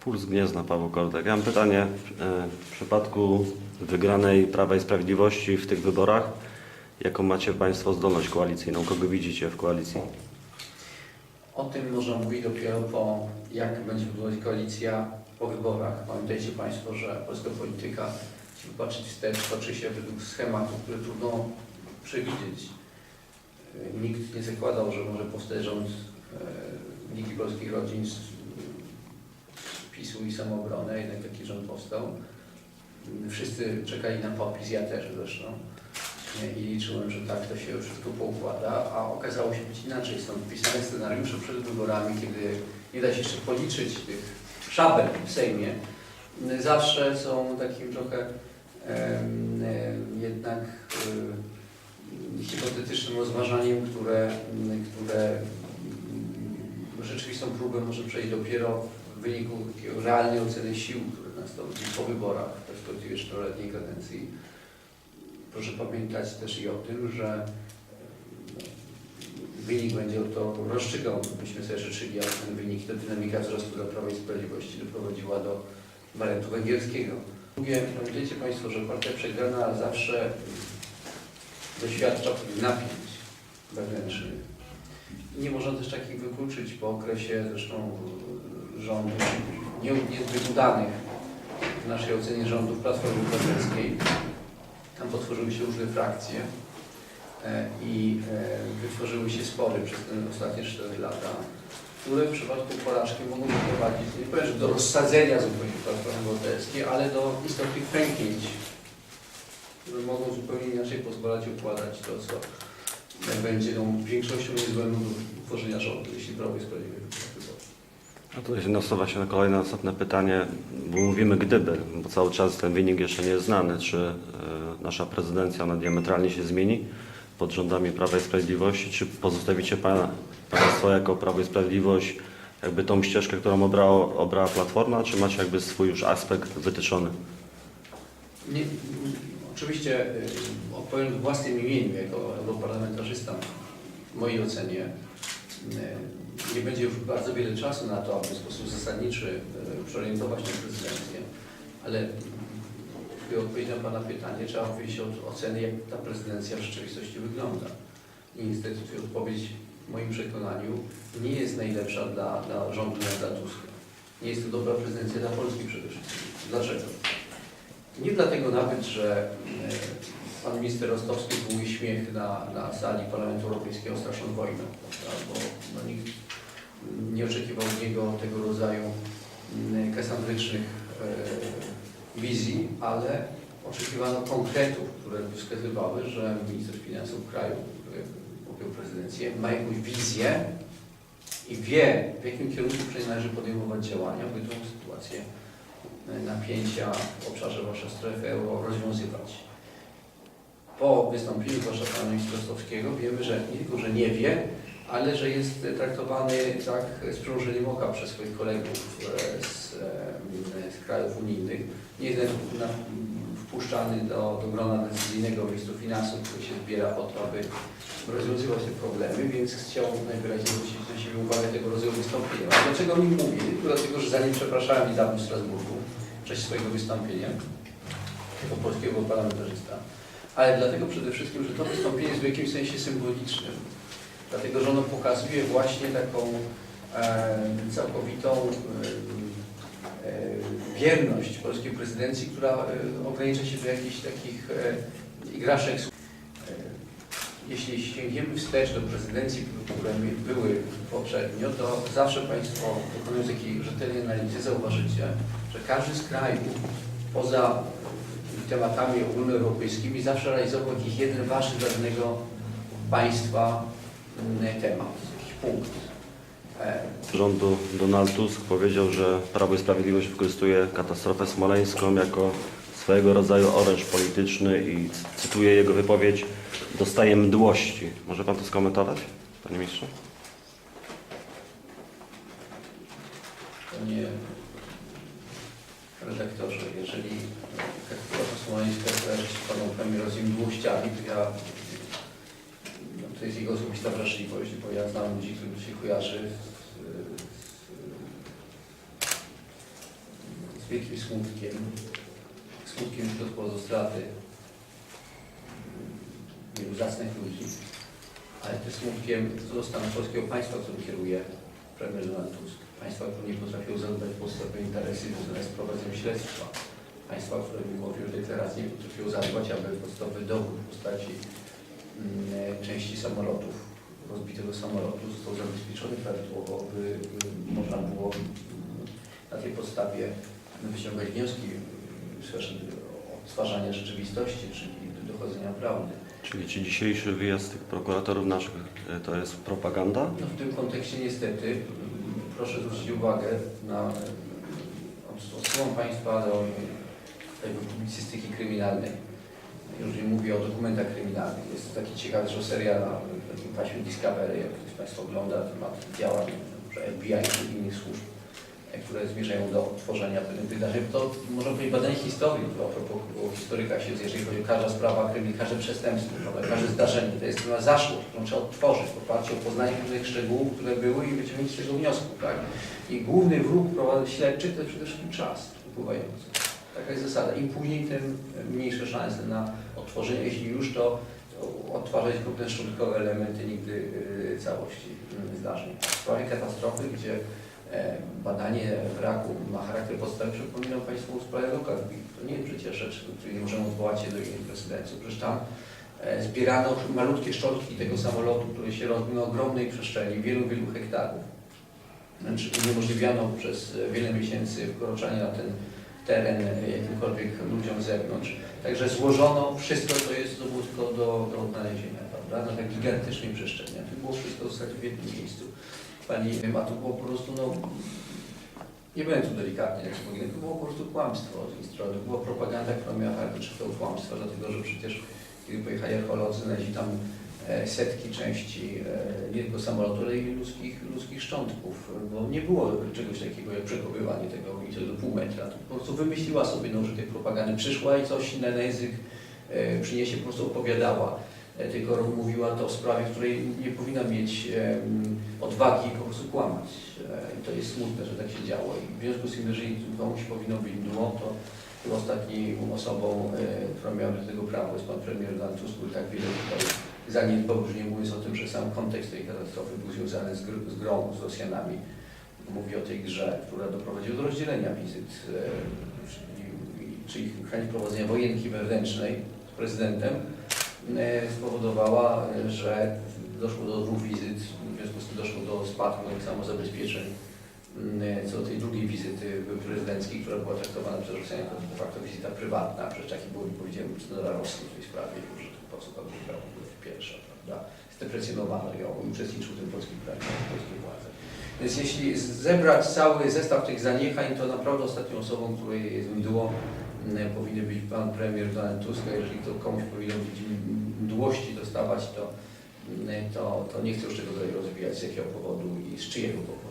Puls Gniezna, Paweł Kordek. Ja mam pytanie. e, W przypadku wygranej Prawa i Sprawiedliwości w tych wyborach, jaką macie Państwo zdolność koalicyjną? Kogo widzicie w koalicji? O tym można mówić dopiero po, jak będzie wyglądać koalicja po wyborach. Pamiętajcie Państwo, że polska polityka, jeśli popatrzeć wstecz, toczy się według schematów, które trudno przewidzieć. Nikt nie zakładał, że może powstać rząd e, Ligi Polskich Rodzin PiSu i samoobrony, a jednak taki rząd powstał. Wszyscy czekali na popis, ja też zresztą. I liczyłem, że tak to się wszystko poukłada, a okazało się być inaczej. Są pisane scenariusze przed wyborami, kiedy nie da się jeszcze policzyć tych szabel w Sejmie. Zawsze są takim trochę jednak hipotetycznym rozważaniem, które, które rzeczywistą próbę może przejść dopiero w wyniku realnej oceny sił, które nastąpi po wyborach w perspektywie czteroletniej kadencji. Proszę pamiętać też i o tym, że e, wynik będzie to rozstrzygał. Myśmy sobie życzyli, ale ten wynik, ta dynamika wzrostu dla Prawa i Sprawiedliwości doprowadziła do wariantu węgierskiego. Drugie, pamiętajcie Państwo, że partia przegrana zawsze doświadcza napięć wewnętrznych. Nie można też takich wykluczyć po okresie zresztą rządów nie- niezbyt udanych w naszej ocenie rządów Platformy Obywatelskiej. Tam potworzyły się różne frakcje e, i e, wytworzyły się spory przez te ostatnie 4 lata, które w przypadku porażki mogą doprowadzić, nie powiem, do rozsadzenia zupełnie Platformy Obywatelskiej, ale do istotnych pęknięć, które mogą zupełnie inaczej pozwalać układać to, co będzie tą większością niezbędną do tworzenia rządu, jeśli Prawo i Sprawiedliwość A tutaj się nasuwa się na kolejne następne pytanie, bo mówimy gdyby, bo cały czas ten wynik jeszcze nie jest znany. Czy e, nasza prezydencja ona diametralnie się zmieni pod rządami Prawa i Sprawiedliwości? Czy pozostawicie pana, Państwo jako Prawo i Sprawiedliwość jakby tą ścieżkę, którą obrała, obrała Platforma, czy macie jakby swój już aspekt wytyczony? Nie, oczywiście y, odpowiem w własnym imieniu jako europarlamentarzysta w mojej ocenie. Y, Nie będzie już bardzo wiele czasu na to, aby w sposób zasadniczy y, przeorientować tę prezydencję, ale by odpowiedzieć na Pana pytanie, trzeba wyjść od oceny, jak ta prezydencja w rzeczywistości wygląda. I niestety tu odpowiedź w moim przekonaniu nie jest najlepsza dla, dla rządu Donalda Tuska. Nie jest to dobra prezydencja dla Polski przede wszystkim. Dlaczego? Nie dlatego nawet, że e, pan minister Rostowski był śmiech na, na sali Parlamentu Europejskiego straszną wojną, bo no, nikt nie oczekiwał od niego tego rodzaju mm, kasandrycznych e, wizji, ale oczekiwano konkretów, które wskazywały, że minister finansów kraju, który objął prezydencję, ma jakąś wizję i wie, w jakim kierunku należy podejmować działania, by tę sytuację napięcia w obszarze Wasza strefy euro rozwiązywać. Po wystąpieniu Wasza pana ministra Rostowskiego wiemy, że nie tylko, że nie wie, ale że jest traktowany tak z przymrużeniem oka przez swoich kolegów e, z, e, z krajów unijnych. Nie jest wpuszczany do, do grona decyzyjnego ministra finansów, który się zbiera po to, aby rozwiązywać te problemy, więc chciał najwyraźniej zwrócić na siebie uwagę tego rodzaju wystąpienia. Dlaczego nim mówię? Dlatego, że za nim przepraszałem niedawno w Strasburgu w czasie swojego wystąpienia jako polskiego parlamentarzysta, ale dlatego przede wszystkim, że to wystąpienie jest w jakimś sensie symbolicznym, dlatego że ono pokazuje właśnie taką e, całkowitą e, e, wierność polskiej prezydencji, która e, ogranicza się do jakichś takich e, igraszek. E, jeśli sięgniemy wstecz do prezydencji, które były poprzednio, to zawsze Państwo dokonując takiej rzetelnej analizy zauważycie, że każdy z krajów poza tematami ogólnoeuropejskimi zawsze realizował jakiś jeden ważny dla danego państwa mm, temat, jakiś punkt. E, rządu Donald Tusk powiedział, że Prawo i Sprawiedliwość wykorzystuje katastrofę smoleńską jako swojego rodzaju oręż polityczny i cytuję jego wypowiedź, dostaje mdłości. Może Pan to skomentować, Panie Ministrze? Panie redaktorze, jeżeli smoleńska kojarzy się Panu premierowi mdłościami, to ja no, to jest jego osobista wrażliwość, bo ja znam ludzi, którym się kojarzy z, z, z wielkim smutkiem, smutkiem wśród powodu straty wielu zacnych ludzi, ale też smutkiem co stanu polskiego państwa, którym kieruje premier Donald Tusk. Państwa, które nie potrafiło zadbać o interesy związane z prowadzeniem śledztwa. Państwa, które mimo wielu deklaracji nie potrafiło zadbać, aby podstawowy dowód w postaci mm, części samolotów, rozbitego samolotu został zabezpieczony prawidłowo, by można było mm, na tej podstawie wyciągać wnioski sferze odtwarzania rzeczywistości, czyli dochodzenia prawdy. Czyli czy dzisiejszy wyjazd tych prokuratorów naszych e, to jest propaganda? No, w tym kontekście niestety mm, proszę zwrócić uwagę na mm, od- Państwa do jakby publicystyki kryminalnej. Nie mówię o dokumentach kryminalnych. Jest taki ciekawy że serial na takim paśmie Discovery, jak ktoś Państwa ogląda temat działań FBI czy innych służb, które zmierzają do tworzenia pewnych wydarzeń. To można powiedzieć badanie historii, to a propos historyka się, jeżeli chodzi o każda sprawa kryminalna, każde przestępstwo, prawda, każde zdarzenie, to jest pewna zaszłość, którą trzeba odtworzyć w oparciu o poznanie pewnych szczegółów, które były i wyciągnięcie z tego wniosku. Tak? I główny wróg śledczy to jest przede wszystkim czas upływający. Taka jest zasada. Im później, tym mniejsze szanse na odtworzenie. Jeśli już, to odtwarzać te szczątkowe elementy, nigdy y, całości y, zdarzeń. W sprawie katastrofy, gdzie e, badanie wraku ma charakter podstawowy, przypominam Państwu sprawę Lockerbie. To nie jest przecież rzecz, do której nie możemy odwołać się do innych precedensów. Przecież tam e, zbierano malutkie szczątki tego samolotu, który się rozbił na ogromnej przestrzeni, wielu, wielu hektarów. Znaczy uniemożliwiano przez e, wiele miesięcy wkroczenie na ten teren e, jakimkolwiek ludziom z zewnątrz. Także złożono wszystko, co jest dowódko do, do odnalezienia, prawda? Na tak gigantycznej przestrzeni. Tu było wszystko zostać w jednym miejscu. Pani wiem, a to było po prostu, no, nie będę tu delikatnie, jak wspominam, to było po prostu kłamstwo z tej strony. To była propaganda, która miała charakter kłamstwa, dlatego że przecież kiedy pojechali archeolodzy, znaleźli tam e, setki części e, tylko samolotu, ale i ludzkich, ludzkich szczątków, bo nie było czegoś takiego jak przechowywanie tego i to do pół metra. To po prostu wymyśliła sobie no, że tej propagandy przyszła i coś na język e, przyniesie, po prostu opowiadała. E, tylko mówiła to w sprawie, której nie powinna mieć odwagi po prostu kłamać. E, I to jest smutne, że tak się działo. I w związku z tym, jeżeli komuś powinno być mdło, to ostatnią osobą, e, która miała do tego prawo jest pan premier Donald Tusk, tak wiele tutaj zaniedbał, już nie mówiąc o tym, że sam kontekst tej katastrofy był związany z, gr- z grą z Rosjanami. Mówi o tej grze, która doprowadziła do rozdzielenia wizyt, e, czyli, chęć prowadzenia wojenki wewnętrznej z prezydentem e, spowodowała, e, że doszło do dwóch wizyt, w związku z tym doszło do spadku tak samo zabezpieczeń mm, co do tej drugiej wizyty prezydenckiej, która była traktowana przez Rosjan jako de facto wizyta prywatna, przecież taki był, powiedziałem, Rosji w tej sprawie, już po co to pierwsza, prawda? Zdeprecjonowano ją i uczestniczył w tym polski polskie władze. Więc jeśli zebrać cały zestaw tych zaniechań, to naprawdę ostatnią osobą, której jest mdło, mm, powinien być pan premier Donald Tusk, jeżeli to komuś powinno być mdłości dostawać, to, mm, to, to nie chcę już tego dalej rozwijać, z jakiego powodu i z czyjego powodu.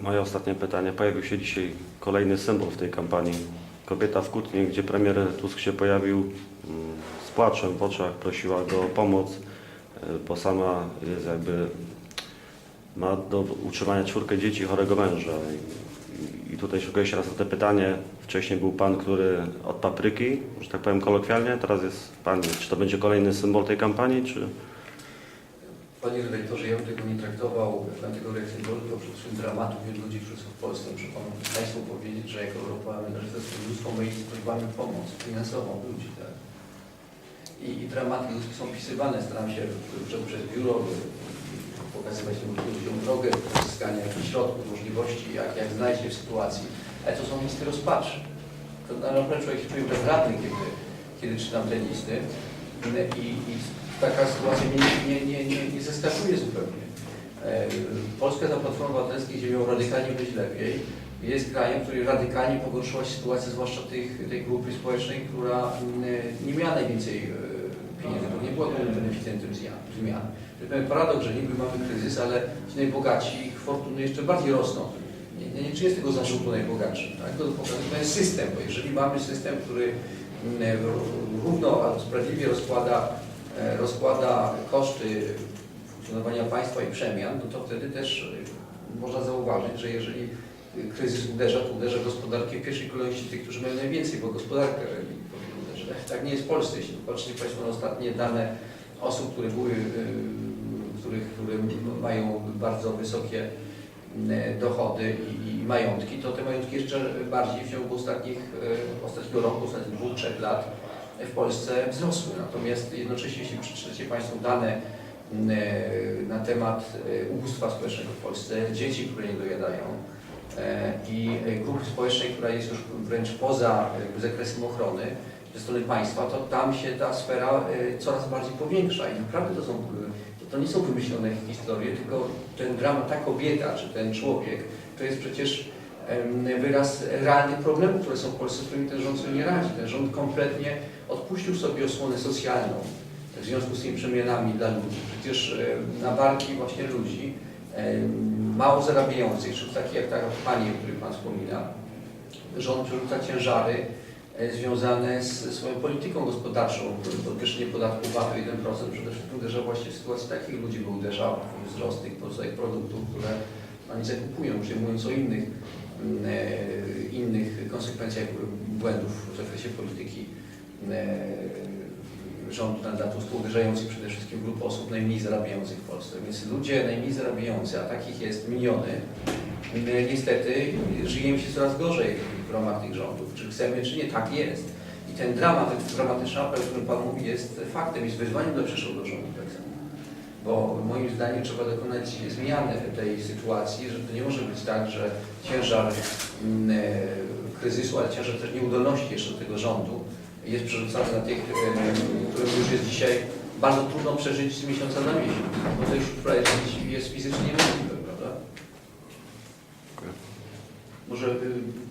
Moje ostatnie pytanie. Pojawił się dzisiaj kolejny symbol w tej kampanii. Kobieta w Kutnie, gdzie premier Tusk się pojawił mm, płaczem w oczach, prosiła go o pomoc, e, bo sama jest jakby, ma do utrzymania czwórkę dzieci i chorego męża. I, i tutaj szukuje się raz na to pytanie. Wcześniej był pan, który od papryki, że tak powiem kolokwialnie, teraz jest pani. Czy to będzie kolejny symbol tej kampanii, czy... Panie redaktorze, ja bym tego nie traktował tego symbolu, tylko przede wszystkim dramatu wielu ludzi wszystko w Polsce. Muszę panu Państwu powiedzieć, że jako Europarlamentarzysta z mnóstwo moich z prośbami o pomoc finansową ludzi, tak? I, I dramaty są opisywane. Staram się przez, przez biuro pokazywać ludziom drogę uzyskania jakichś środków, możliwości, jak, jak znaleźć się w sytuacji. Ale to są listy rozpaczy. To naprawdę człowiek się czuje bezradny, kiedy, kiedy czytam te listy. I, i taka sytuacja mnie nie, nie, nie, nie zaskakuje zupełnie. E, Polska za Platformą Obywatelskiej, gdzie miał radykalnie być lepiej, jest krajem, który radykalnie pogorszyła się sytuacja, zwłaszcza tych, tej grupy społecznej, która mm, nie miała najwięcej e, pieniędzy, bo nie była głównym beneficjentem zmian. pewien paradoks, że niby mamy kryzys, ale ci najbogaci, ich fortuny jeszcze bardziej rosną. Nie, nie, nie tego zarzutu najbogatszym. Tak? To, jest system, bo jeżeli mamy system, który mm, równo albo sprawiedliwie rozkłada e, rozkłada koszty funkcjonowania państwa i przemian, no to wtedy też e, można zauważyć, że jeżeli kryzys uderza, to uderza gospodarkę w pierwszej kolejności tych, którzy mają najwięcej, bo gospodarkę powinien uderzyć. Tak nie jest w Polsce. Jeśli popatrzycie Państwo na ostatnie dane osób, które były, y, których, które mają bardzo wysokie y, dochody i, i majątki, to te majątki jeszcze bardziej w ciągu ostatnich, y, ostatniego roku, ostatnich dwóch, trzech lat w Polsce wzrosły. Natomiast jednocześnie, jeśli przeczytacie Państwo dane na temat ubóstwa społecznego w Polsce, dzieci, które nie dojadają i y, grupy społecznej, która jest już wręcz poza zakresem ochrony ze strony państwa, to tam się ta sfera y, coraz bardziej powiększa i naprawdę to są, to nie są wymyślone historie, tylko ten dramat, ta kobieta czy ten człowiek, to jest przecież wyraz realnych problemów, które są w Polsce, z którymi ten rząd sobie nie radzi. Ten rząd kompletnie odpuścił sobie osłonę socjalną w związku z tymi przemianami dla ludzi. Przecież na barki właśnie ludzi mało zarabiających, czy takich jak ta pani, o której Pan wspomina, rząd przerzuca ciężary e, związane z swoją polityką gospodarczą, podwyższenie podatku VAT o 1% przede wszystkim uderza właśnie w sytuacji takich ludzi, bo uderza wzrost tych produktów, które oni zakupują, nie mówiąc o innych, mm, e, innych konsekwencjach błędów w zakresie polityki rządu nadawców uderzających przede wszystkim w grupę osób najmniej zarabiających w Polsce. Więc ludzie najmniej zarabiający, a takich jest miliony, niestety żyje im się coraz gorzej w ramach tych rządów. Czy chcemy, czy nie, tak jest. I ten dramat, ten dramatyczny apel, o którym Pan mówi, jest faktem, jest wyzwaniem dla przyszłego rządu. Tak. Bo moim zdaniem trzeba dokonać zmiany tej sytuacji, że to nie może być tak, że ciężar mm, e, kryzysu, ale ciężar też nieudolności jeszcze tego rządu jest przerzucany na tych, e, którym już jest dzisiaj bardzo trudno przeżyć z miesiąca na miesiąc, bo to już prawie jest fizycznie niemożliwe, prawda? Może y,